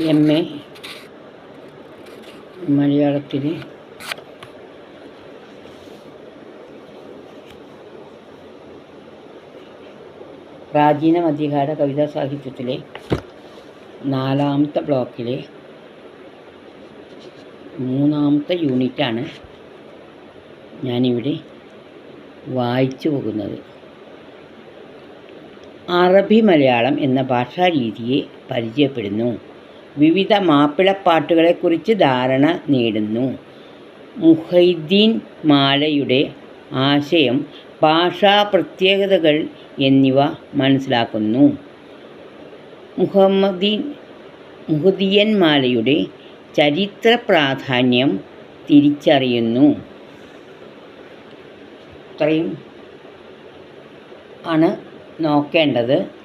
M A മലയാളത്തിൽ പ്രാചീന മധ്യകാല കവിതാ സാഹിത്യത്തിലെ നാലാമത്തെ ബ്ലോക്കിലെ മൂന്നാമത്തെ യൂണിറ്റാണ് ഞാനിവിടെ വായിച്ചു പോകുന്നത്. അറബി മലയാളം എന്ന ഭാഷാരീതിയെ പരിചയപ്പെടുന്നു. വിവിധ മാപ്പിളപ്പാട്ടുകളെക്കുറിച്ച് ധാരണ നേടുന്നു. മുഹൈദ്ദീൻ മാലയുടെ ആശയം ഭാഷാ പ്രത്യേകതകൾ എന്നിവ മനസ്സിലാക്കുന്നു. മുഹമ്മദീൻ മുഹദിയൻ മാലയുടെ ചരിത്ര പ്രാധാന്യം തിരിച്ചറിയുന്നു. ഇത്രയും ആണ് നോക്കേണ്ടത്.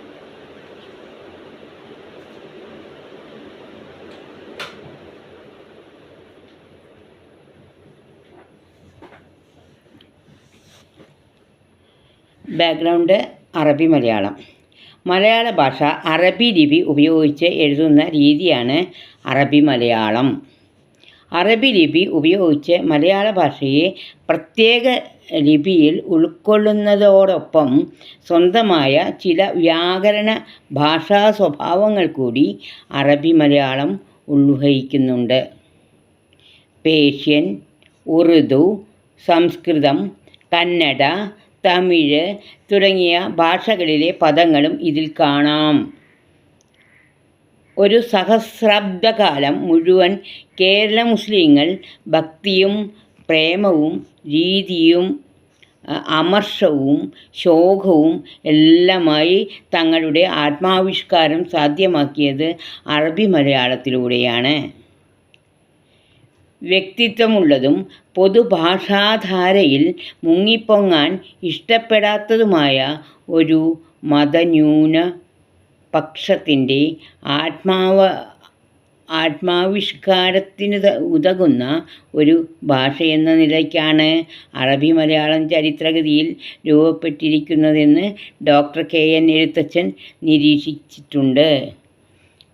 ബാക്ക്ഗ്രൗണ്ട് അറബി മലയാളം. മലയാള ഭാഷ അറബി ലിപി ഉപയോഗിച്ച് എഴുതുന്ന രീതിയാണ് അറബി മലയാളം. അറബി ലിപി ഉപയോഗിച്ച് മലയാള ഭാഷയെ പ്രത്യേക ലിപിയിൽ ഉൾക്കൊള്ളുന്നതോടൊപ്പം സ്വന്തമായ ചില വ്യാകരണ ഭാഷാ സ്വഭാവങ്ങൾ കൂടി അറബി മലയാളം ഉൾവഹിക്കുന്നുണ്ട് പേഷ്യൻ ഉറുദു സംസ്കൃതം കന്നഡ തമിഴ് തുടങ്ങിയ ഭാഷകളിലെ പദങ്ങളും ഇതിൽ കാണാം. ഒരു സഹസ്രാബ്ദകാലം മുഴുവൻ കേരള മുസ്ലിങ്ങൾ ഭക്തിയും പ്രേമവും രീതിയും അമർഷവും ശോകവും എല്ലാമായി തങ്ങളുടെ ആത്മാവിഷ്കാരം സാധ്യമാക്കിയത് അറബി മലയാളത്തിലൂടെയാണ്. വ്യക്തിത്വമുള്ളതും പൊതുഭാഷാധാരയിൽ മുങ്ങിപ്പൊങ്ങാൻ ഇഷ്ടപ്പെടാത്തതുമായ ഒരു മതന്യൂന പക്ഷത്തിന്റെ ആത്മാവ ആത്മാവിഷ്കാരത്തിന് ഉതകുന്ന ഒരു ഭാഷയെന്ന നിലയ്ക്കാണ് അറബി മലയാളം ചരിത്രഗതിയിൽ രൂപപ്പെട്ടിരിക്കുന്നതെന്ന് ഡോക്ടർ കെ എൻ എഴുത്തച്ഛൻ നിരീക്ഷിച്ചിട്ടുണ്ട്.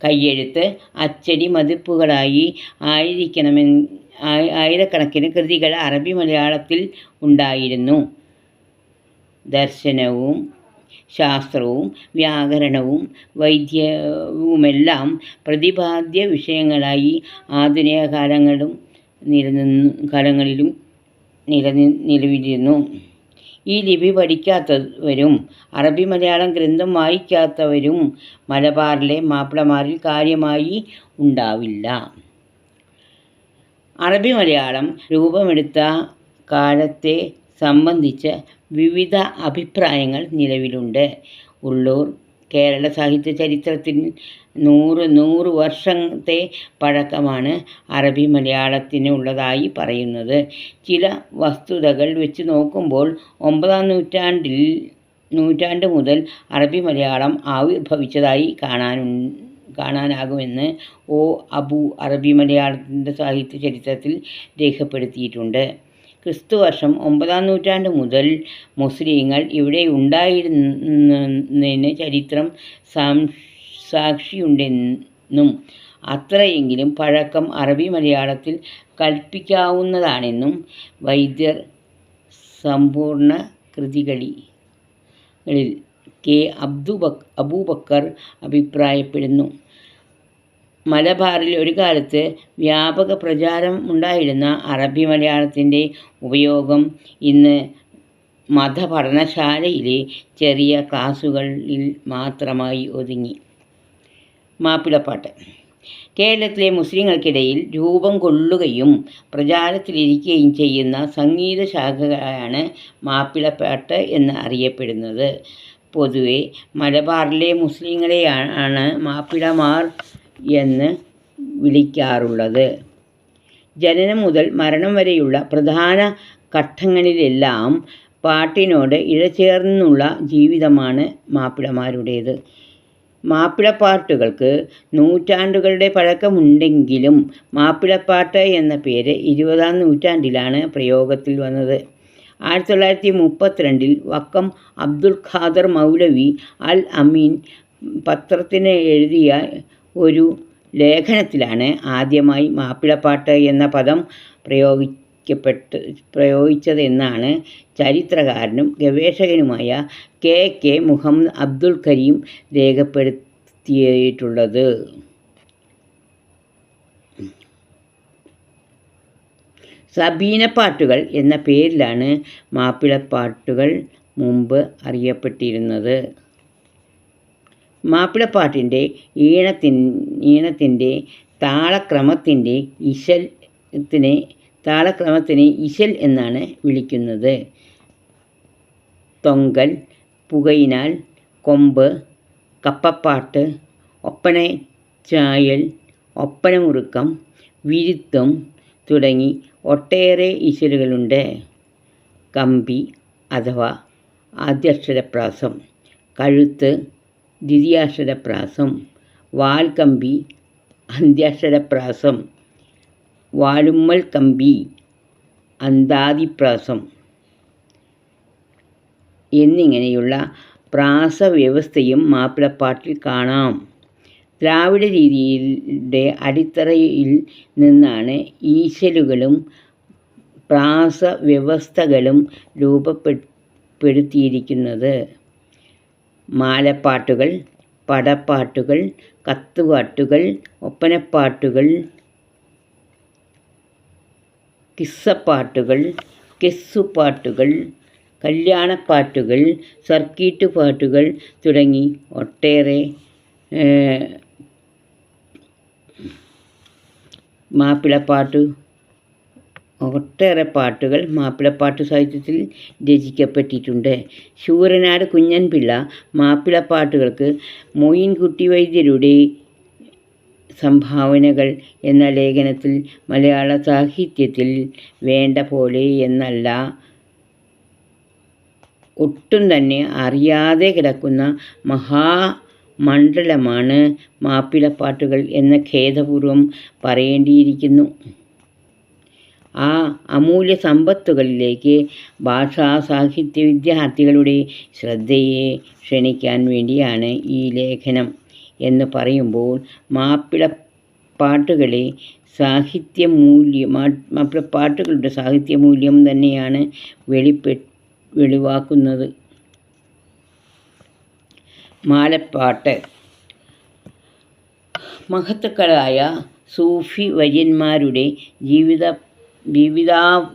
കയ്യെഴുത്ത് അച്ചടി മതിപ്പുകളായി ആയിരിക്കണമെന്ന് ആയി- ആയിരക്കണക്കിന് കൃതികൾ അറബി മലയാളത്തിൽ ഉണ്ടായിരുന്നു. ദർശനവും ശാസ്ത്രവും വ്യാകരണവും വൈദ്യവുമെല്ലാം പ്രതിപാദ്യ വിഷയങ്ങളായി ആധുനിക കാലങ്ങളും നിലനിന്നു കാലങ്ങളിലും നിലനി നിലവിലിരുന്നു. ഈ ലിപി പഠിക്കാത്തവരും അറബി മലയാളം ഗ്രന്ഥം വായിക്കാത്തവരും മലബാറിലെ മാപ്പിളമാരിൽ കാര്യമായി ഉണ്ടാവില്ല. അറബി മലയാളം രൂപമെടുത്ത കാലത്തെ സംബന്ധിച്ച് വിവിധ അഭിപ്രായങ്ങൾ നിലവിലുണ്ട്. ഉള്ളൂർ കേരള സാഹിത്യ ചരിത്രത്തിൽ നൂറ് നൂറ് വർഷത്തെ പഴക്കമാണ് അറബി മലയാളത്തിനുള്ളതായി പറയുന്നത്. ചില വസ്തുതകൾ വെച്ച് നോക്കുമ്പോൾ ഒമ്പതാം നൂറ്റാണ്ടിൽ നൂറ്റാണ്ട് മുതൽ അറബി മലയാളം ആവിർഭവിച്ചതായി കാണാനു കാണാനാകുമെന്ന് ഒ അബു അറബി മലയാളത്തിന്റെ സാഹിത്യ ചരിത്രത്തിൽ രേഖപ്പെടുത്തിയിട്ടുണ്ട്. ക്രിസ്തുവർഷം ഒമ്പതാം നൂറ്റാണ്ട് മുതൽ മുസ്ലിങ്ങൾ ഇവിടെ ഉണ്ടായിരുന്നതിന് ചരിത്രം സാക്ഷിയുണ്ടെന്നും അത്രയെങ്കിലും പഴക്കം അറബി മലയാളത്തിൽ കൽപ്പിക്കാവുന്നതാണെന്നും വൈദ്യർ സമ്പൂർണ കൃതികളിൽ കെ കെ അബ്ദുബക് അബൂബക്കർ അഭിപ്രായപ്പെടുന്നു. മലബാറിൽ ഒരു കാലത്ത് വ്യാപക പ്രചാരം ഉണ്ടായിരുന്ന അറബി മലയാളത്തിന്റെ ഉപയോഗം ഇന്ന് മതപഠനശാലയിലെ ചെറിയ ക്ലാസുകളിൽ മാത്രമായി ഒതുങ്ങി. മാപ്പിളപ്പാട്ട്. കേരളത്തിലെ മുസ്ലിങ്ങൾക്കിടയിൽ രൂപം കൊള്ളുകയും പ്രചാരത്തിലിരിക്കുകയും ചെയ്യുന്ന സംഗീത ശാഖകളാണ് മാപ്പിളപ്പാട്ട് എന്ന് അറിയപ്പെടുന്നത്. പൊതുവെ മലബാറിലെ മുസ്ലിങ്ങളെയാണ് മാപ്പിളമാർ എന്ന് വിളിക്കാറുള്ളത്. ജനനം മുതൽ മരണം വരെയുള്ള പ്രധാന ഘട്ടങ്ങളിലെല്ലാം പാട്ടിനോട് ഇഴചേർന്നുള്ള ജീവിതമാണ് മാപ്പിളമാരുടേത്. മാപ്പിളപ്പാട്ടുകൾക്ക് നൂറ്റാണ്ടുകളുടെ പഴക്കമുണ്ടെങ്കിലും മാപ്പിളപ്പാട്ട് എന്ന പേര് ഇരുപതാം നൂറ്റാണ്ടിലാണ് പ്രയോഗത്തിൽ വന്നത്. ആയിരത്തി തൊള്ളായിരത്തി മുപ്പത്തിരണ്ടിൽ വക്കം അബ്ദുൽ ഖാദർ മൗലവി അൽ അമീൻ പത്രത്തിന് എഴുതിയ ഒരു ലേഖനത്തിലാണ് ആദ്യമായി മാപ്പിളപ്പാട്ട് എന്ന പദം പ്രയോഗിക്കപ്പെട്ട് പ്രയോഗിച്ചതെന്നാണ് ചരിത്രകാരനും ഗവേഷകനുമായ കെ കെ മുഹമ്മദ് അബ്ദുൽ കരീം രേഖപ്പെടുത്തിയിട്ടുള്ളത്. സബീനപ്പാട്ടുകൾ എന്ന പേരിലാണ് മാപ്പിളപ്പാട്ടുകൾ മുമ്പ് അറിയപ്പെട്ടിരുന്നത്. മാപ്പിളപ്പാട്ടിന്റെ ഈണത്തിൻ ഈണത്തിന്റെ താളക്രമത്തിന്റെ ഇശൽത്തിനെ താളക്രമത്തിനെ ഇശൽ എന്നാണ് വിളിക്കുന്നത്. തൊങ്കൽ പുകയിനാൽ കൊമ്പ് കപ്പപ്പാട്ട് ഒപ്പന ചായൽ ഒപ്പനമുറുക്കം വിരുത്തം തുടങ്ങി ഒട്ടേറെ ഇശലുകളുണ്ട്. കമ്പി അഥവാ ആദ്യക്ഷരപ്രാസം കഴുത്ത് ദ്വിതീയാക്ഷരപ്രാസം വാൽക്കമ്പി അന്ത്യാക്ഷരപ്രാസം വാഴുമ്മൽ കമ്പി അന്താതിപ്രാസം എന്നിങ്ങനെയുള്ള പ്രാസവ്യവസ്ഥയും മാപ്പിളപ്പാട്ടിൽ കാണാം. ദ്രാവിഡ രീതിയുടെ അടിത്തറയിൽ നിന്നാണ് ഈശലുകളും പ്രാസവ്യവസ്ഥകളും രൂപപ്പെടുത്തിയിരിക്കുന്നത്. മാലപ്പാട്ടുകൾ പടപ്പാട്ടുകൾ കത്തുപാട്ടുകൾ ഒപ്പനപ്പാട്ടുകൾ കിസ്സപ്പാട്ടുകൾ കെസ്സുപാട്ടുകൾ കല്യാണപ്പാട്ടുകൾ സർക്കീട്ട് പാട്ടുകൾ തുടങ്ങി ഒട്ടേറെ മാപ്പിളപ്പാട്ട് ഒട്ടേറെ പാട്ടുകൾ മാപ്പിളപ്പാട്ട് സാഹിത്യത്തിൽ രചിക്കപ്പെട്ടിട്ടുണ്ട്. ശൂരനാട് കുഞ്ഞൻപിള്ള മാപ്പിളപ്പാട്ടുകൾക്ക് മോയിൻകുട്ടി വൈദ്യരുടെ സംഭാവനകൾ എന്ന ലേഖനത്തിൽ മലയാള സാഹിത്യത്തിൽ വേണ്ട പോലെ എന്നല്ല ഒട്ടും തന്നെ അറിയാതെ കിടക്കുന്ന മഹാ മഹാമണ്ഡലമാണ് മാപ്പിളപ്പാട്ടുകൾ എന്ന ഖേദപൂർവം പറയേണ്ടിയിരിക്കുന്നു. ആ അമൂല്യ സമ്പത്തുകളിലേക്ക് ഭാഷാ സാഹിത്യ വിദ്യാർത്ഥികളുടെ ശ്രദ്ധയെ ക്ഷണിക്കാൻ വേണ്ടിയാണ് ഈ ലേഖനം എന്ന് പറയുമ്പോൾ മാപ്പിളപ്പാട്ടുകളെ സാഹിത്യമൂല്യം മാപ്പിളപ്പാട്ടുകളുടെ സാഹിത്യമൂല്യം തന്നെയാണ് വെളിപ്പെ വെളിവാക്കുന്നത്. മാലപ്പാട്ട്. മഹത്തുക്കളായ സൂഫി വര്യന്മാരുടെ ജീവിത ജീവിതാപദ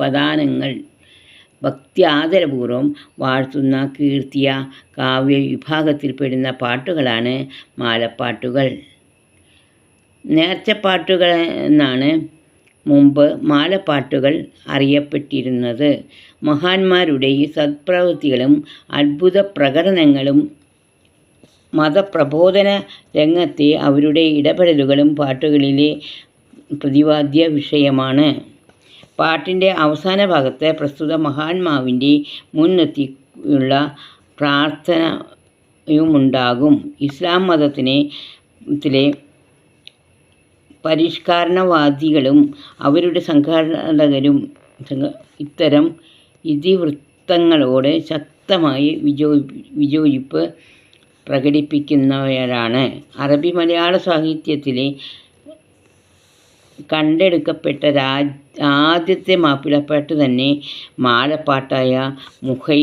പദാനങ്ങൾ ഭക്തി ആദരപൂർവം വാഴ്ത്തുന്ന കീർത്തിയ കാവ്യ വിഭാഗത്തിൽപ്പെടുന്ന പാട്ടുകളാണ് മാലപ്പാട്ടുകൾ. നേർച്ചപ്പാട്ടുകൾ എന്നാണ് മുമ്പ് മാലപ്പാട്ടുകൾ അറിയപ്പെട്ടിരുന്നത്. മഹാന്മാരുടെ സത്പ്രവൃത്തികളും അത്ഭുത പ്രകടനങ്ങളും മതപ്രബോധന രംഗത്തെ അവരുടെ ഇടപെടലുകളും പാട്ടുകളിലെ പ്രതിപാദ്യ വിഷയമാണ് പാട്ടിന്റെ അവസാന ഭാഗത്ത് പ്രസ്തുത മഹാത്മാവിന്റെ മുൻനിർത്തിയുള്ള പ്രാർത്ഥനയുമുണ്ടാകും. ഇസ്ലാം മതത്തിനെ ത്തിലെ പരിഷ്കരണവാദികളും അവരുടെ സംഘാടകരും ഇത്തരം ഇതിവൃത്തങ്ങളോട് ശക്തമായി വിജോ വിയോജിപ്പ് പ്രകടിപ്പിക്കുന്നവരാണ്. അറബി മലയാള സാഹിത്യത്തിലെ കണ്ടെടുക്കപ്പെട്ട ആദ്യത്തെ മാപ്പിളപ്പാട്ട് തന്നെ മാലപ്പാട്ടായ മുഹൈ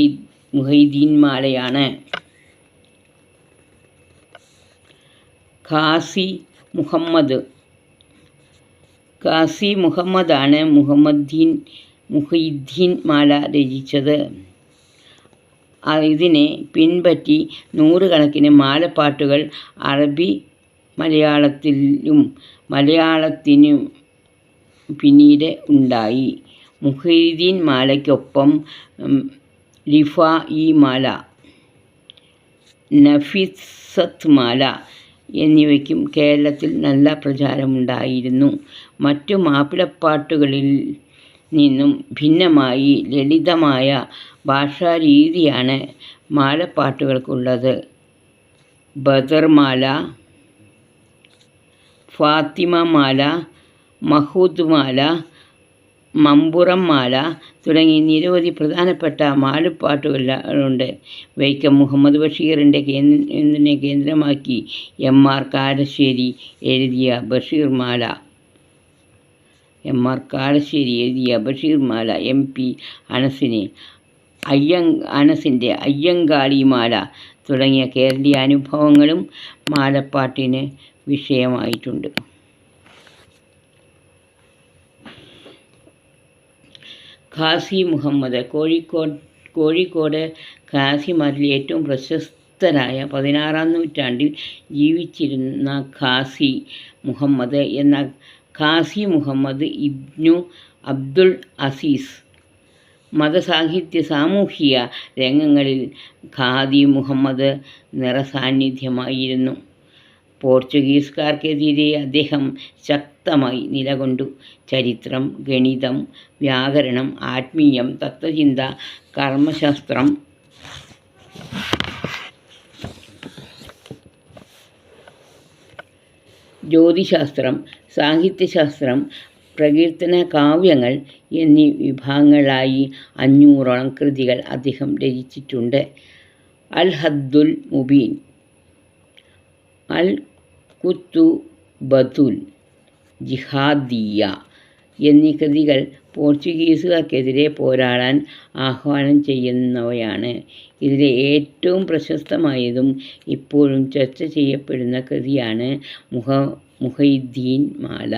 മുഹൈദീൻ മാലയാണ് ഖാസി മുഹമ്മദ്. ഖാസി മുഹമ്മദാണ് മുഹമ്മദ്ദീൻ മുഹീദ്ദീൻ മാല രചിച്ചത്. ഇതിനെ പിൻപറ്റി നൂറുകണക്കിന് മാലപ്പാട്ടുകൾ അറബി മലയാളത്തിലും മലയാളത്തിനും പിന്നീട് ഉണ്ടായി. മുഹൈദ്ദീൻ മാലയ്ക്കൊപ്പം റിഫാഇ മാല നഫീസത്ത് മാല എന്നിവയ്ക്കും കേരളത്തിൽ നല്ല പ്രചാരമുണ്ടായിരുന്നു. മറ്റു മാപ്പിളപ്പാട്ടുകളിൽ നിന്നും ഭിന്നമായി ലളിതമായ ഭാഷാരീതിയാണ് മാലപ്പാട്ടുകൾക്കുള്ളത്. ബദർമാല ഫാത്തിമ മാല മഹൂദ് മാല മമ്പുറം മാല തുടങ്ങി നിരവധി പ്രധാനപ്പെട്ട മാലപ്പാട്ടുകളുണ്ട്. വൈക്കം മുഹമ്മദ് ബഷീറിന്റെ കേന്ദ്രനെ കേന്ദ്രമാക്കി? എം ആർ കാരശ്ശേരി എഴുതിയ ബഷീർ മാല എം ആർ കാരശ്ശേരി എഴുതിയ ബഷീർ മാല എം പി അനസിന് അയ്യ അനസിന്റെ അയ്യങ്കാളിമാല തുടങ്ങിയ കേരളീയ അനുഭവങ്ങളും മാലപ്പാട്ടിന് വിഷയമായിട്ടുണ്ട്. ഖാസി മുഹമ്മദ് കോഴിക്കോട് കോഴിക്കോട് ഖാസിമാരിൽ ഏറ്റവും പ്രശസ്തരായ പതിനാറാം നൂറ്റാണ്ടിൽ ജീവിച്ചിരുന്ന ഖാസി മുഹമ്മദ് എന്ന ഖാസി മുഹമ്മദ് ഇബ്നു അബ്ദുൾ അസീസ് മതസാഹിത്യ സാമൂഹിക രംഗങ്ങളിൽ ഖാദി മുഹമ്മദ് നിറസാന്നിധ്യമായിരുന്നു. പോർച്ചുഗീസുകാർക്കെതിരെ അദ്ദേഹം ശക്തമായി നിലകൊണ്ടു. ചരിത്രം ഗണിതം വ്യാകരണം ആത്മീയം തത്വചിന്ത കർമ്മശാസ്ത്രം ജ്യോതിശാസ്ത്രം സാഹിത്യശാസ്ത്രം പ്രകീർത്തന കാവ്യങ്ങൾ എന്നീ വിഭാഗങ്ങളായി അഞ്ഞൂറോളം കൃതികൾ അദ്ദേഹം രചിച്ചിട്ടുണ്ട്. അൽ ഹദ്ദുൽ മുബീൻ അൽ കുത്തു ബതുൽ ജിഹാദിയ എന്നീ കൃതികൾ പോർച്ചുഗീസുകാർക്കെതിരെ പോരാടാൻ ആഹ്വാനം ചെയ്യുന്നവയാണ്. ഇതിലെ ഏറ്റവും പ്രശസ്തമായതും ഇപ്പോഴും ചർച്ച ചെയ്യപ്പെടുന്ന കൃതിയാണ് മുഹ മുഹൈദ്ദീൻ മാല.